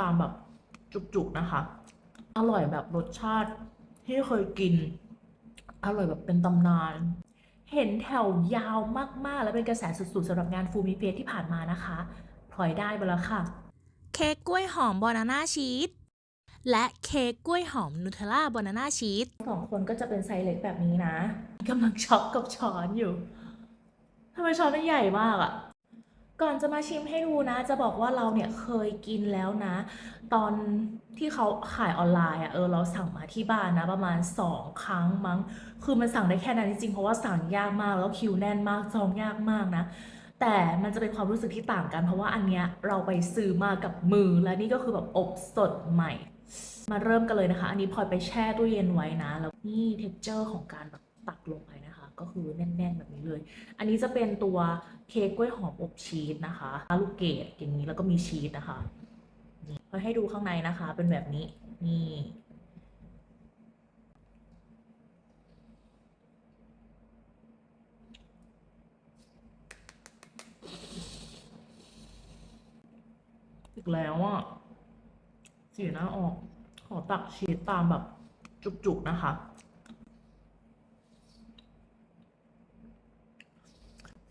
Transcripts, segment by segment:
ตามแบบจุกๆนะคะ อร่อยแบบรสชาติที่เคยกิน อร่อยแบบเป็นตำนาน เห็นแถวยาวมากๆ และเป็นกระแสสุดๆสำหรับงานฟูมิเฟสที่ผ่านมานะคะพลอยได้ไปแล้วค่ะ เค้กกล้วยหอมบานาน่าชีสและเค้กกล้วยหอมนูเทลล่าบานาน่าชีสสองคนก็จะเป็นไซส์เล็กแบบนี้นะกำลังช็อกกับช้อนอยู่ทำไมช้อนมันใหญ่มากอะ ก่อนจะมาชิมให้ดูนะ จะบอกว่าเราเนี่ยเคยกินแล้วนะ ตอนที่เขาขายออนไลน์อะเออเราสั่งมาที่บ้านนะ ประมาณสองครั้งมั้ง คือมันสั่งได้แค่นั้นจริงๆเพราะว่าสั่งยากมากแล้วคิวแน่นมากจองยากมากนะ แต่มันจะเป็นความรู้สึกที่ต่างกัน เพราะว่าอันเนี้ยเราไปซื้อมากับมือและนี่ก็คือแบบอบสดใหม่ มาเริ่มกันเลยนะคะ อันนี้พลอยไปแช่ตู้เย็นไว้นะ แล้วนี่เท็กเจอร์ของการแบบตักลงไปนะคะ ก็คือแน่นๆแบบนี้เลย อันนี้จะเป็นตัวเค้กกล้วยหอมอบชีสนะคะลูกเกดอย่างนี้แล้วก็มีชีสนะคะนี่พอให้ดูข้างในนะคะ เป็นแบบนี้นี่อีกแล้วอะสีหน้าออก ขอตักชีสตามแบบจุกๆนะคะ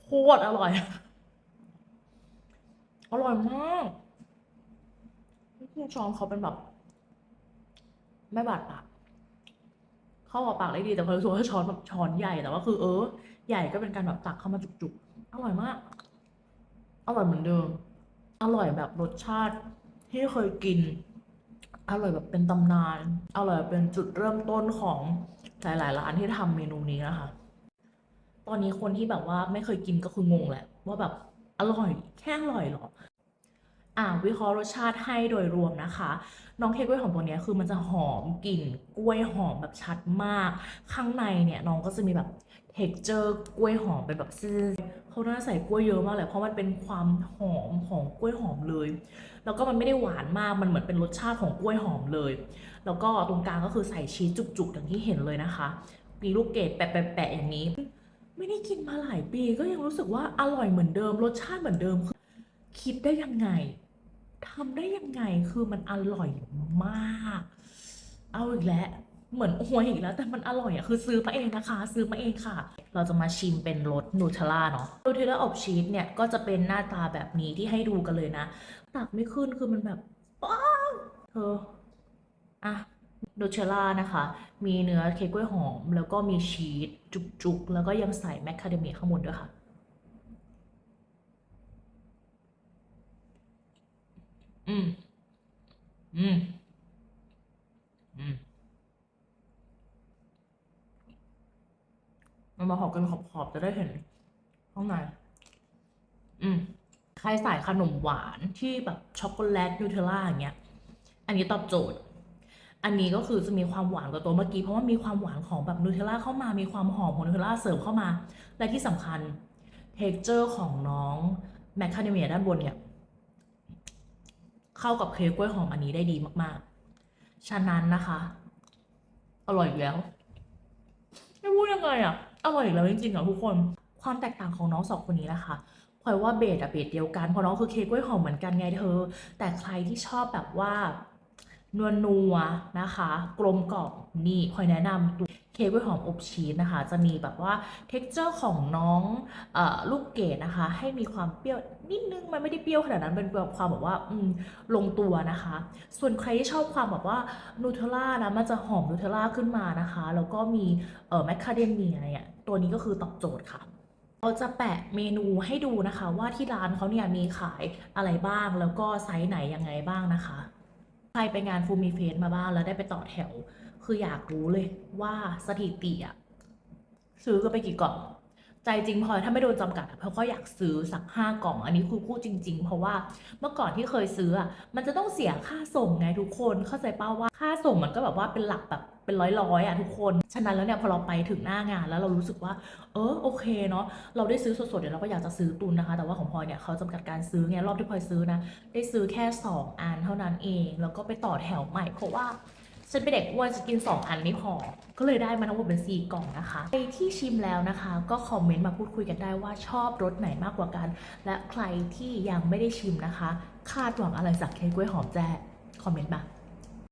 โค ตรอร่อย อร่อยมากคุณช้อนเขาเป็นแบบ ไม่บาดปากเข้ากับปากได้ดีแต่พอรู้สึกว่าช้อนแบบช้อนใหญ่แต่ว่าคือ เออ ใหญ่ก็เป็นการแบบตักเข้ามาจุกๆ อร่อยมาก อร่อยเหมือนเดิม อร่อยแบบรสชาติที่เคยกิน อร่อยแบบเป็นตำนาน อร่อยเป็นจุดเริ่มต้นของหลายๆร้านที่ทำเมนูนี้นะคะ ตอนนี้คนที่แบบว่าไม่เคยกินก็คืองงแหละ ว่าแบบอร่อยแค่อร่อยเหรออ่าวิเคราะห์รสชาติให้โดยรวมนะคะ น้องเค้กกล้วยหอมตัวนี้คือมันจะหอมกลิ่นกล้วยหอมแบบชัดมาก ข้างในเนี่ยน้องก็จะมีแบบเท็กเจอร์กล้วยหอมเป็นแบบซื่อเขาน่าใส่กล้วยเยอะมากเลยเพราะมันเป็นความหอมของกล้วยหอมเลย แล้วก็มันไม่ได้หวานมากมันเหมือนเป็นรสชาติของกล้วยหอมเลย แล้วก็ตรงกลางก็คือใส่ชีสจุกๆอย่างที่เห็นเลยนะคะ มีลูกเกดแปะๆอย่างนี้ ไม่ได้กินมาหลายปีก็ยังรู้สึกว่าอร่อยเหมือนเดิม รสชาติเหมือนเดิมคือคิดได้ยังไงทำได้ยังไงคือมันอร่อยมาก เอาอีกแล้วเหมือนอวยอีกแล้ว แต่มันอร่อยอะคือซื้อมาเองนะคะ ซื้อมาเองค่ะ เราจะมาชิมเป็นรสนูเทลล่าเนาะนูเทลล่าอบชีสเนี่ยก็จะเป็นหน้าตาแบบนี้ที่ให้ดูกันเลยนะตักไม่ขึ้นคือมันแบบว้าวเธออะ นูเทลล่านะคะ มีเนื้อเค้กกล้วยหอม แล้วก็มีชีสจุกๆ แล้วก็ยังใส่แมคคาเดเมียข้างบนด้วยค่ะ อืม อืม อืมมันมาหอมกันขอบๆจะได้เห็นข้างในอืม ใครใส่ขนมหวานที่แบบช็อกโกแลตนูเทลล่าอย่างเงี้ย อันนี้ตอบโจทย์ อันนี้ก็คือจะมีความหวานกว่าตัวเมื่อกี้เพราะว่ามีความหวานของแบบนูเทลล่าเข้ามา มีความหอมของนูเทลล่าเสริมเข้ามา และที่สำคัญเท็กเจอร์ของน้องแมคคาเดเมียด้านบนเนี่ย เข้ากับเค้กกล้วยหอมอันนี้ได้ดีมากๆ ฉะนั้นนะคะ อร่อยอีกแล้วไม่พูดยังไงอะอร่อยอีกแล้วจริงๆอะทุกคน ความแตกต่างของน้องสองคนนี้นะคะพลอยว่าเบสอะเบสเดียวกันเพราะน้องคือเค้กกล้วยหอมเหมือนกันไงเธอ แต่ใครที่ชอบแบบว่า นัวนัวนะคะ กลมกล่อมนี่พลอยแนะนำตัวเค้กกล้วยหอมอบชีสนะคะ จะมีแบบว่าเท็กเจอร์ของน้องอลูกเกดนะคะ ให้มีความเปรี้ยวนิดนึงมันไม่ได้เปรี้ยวขนาดนั้นเป็นแบบความแบบว่าลงตัวนะคะ ส่วนใครที่ชอบความแบบว่านูเทลล่านะมันจะหอมนูเทลล่าขึ้นมานะคะ แล้วก็มีแมคคาเดเมียเนี่ยตัวนี้ก็คือตอบโจทย์ค่ะเราจะแปะเมนูให้ดูนะคะ ว่าที่ร้านเขาเนี่ยมีขายอะไรบ้างแล้วก็ไซส์ไหนยังไงบ้างนะคะ ใครไปงานฟูมิเฟสมาบ้างแล้วได้ไปต่อแถว คืออยากรู้เลยว่าสถิติอะซื้อกันไปกี่กล่อง ใจจริงพอยถ้าไม่โดนจำกัดเพราะก็อยากซื้อสักห้ากล่อง อันนี้คือพูดจริง ๆ เพราะว่าเมื่อก่อนที่เคยซื้ออะมันจะต้องเสียค่าส่งไงทุกคนเข้าใจเป้าว่าค่าส่งมันก็แบบว่าเป็นหลักแบบ เป็นร้อยๆอะทุกคน ฉะนั้นแล้วเนี่ยพอเราไปถึงหน้างานแล้วเรารู้สึกว่า เออโอเคเนาะเราได้ซื้อสดๆเดี๋ยวเราก็อยากจะซื้อตุนนะคะ แต่ว่าของพลอยเนี่ยเขาจำกัดการซื้อไงรอบที่พลอยซื้อนะ ได้ซื้อแค่ 2 อันเท่านั้นเอง แล้วก็ไปต่อแถวใหม่เพราะว่าฉันเป็นเด็กอ้วนจะกิน 2 อันไม่พอ ก็เลยได้มาทั้งหมดเป็น 4 กล่องนะคะใครที่ชิมแล้วนะคะ ก็คอมเมนต์มาพูดคุยกันได้ว่าชอบรสไหนมากกว่ากัน และใครที่ยังไม่ได้ชิมนะคะ คาดหวังอะไรจากเค้กกล้วยหอมแจ้คอมเมนต์มา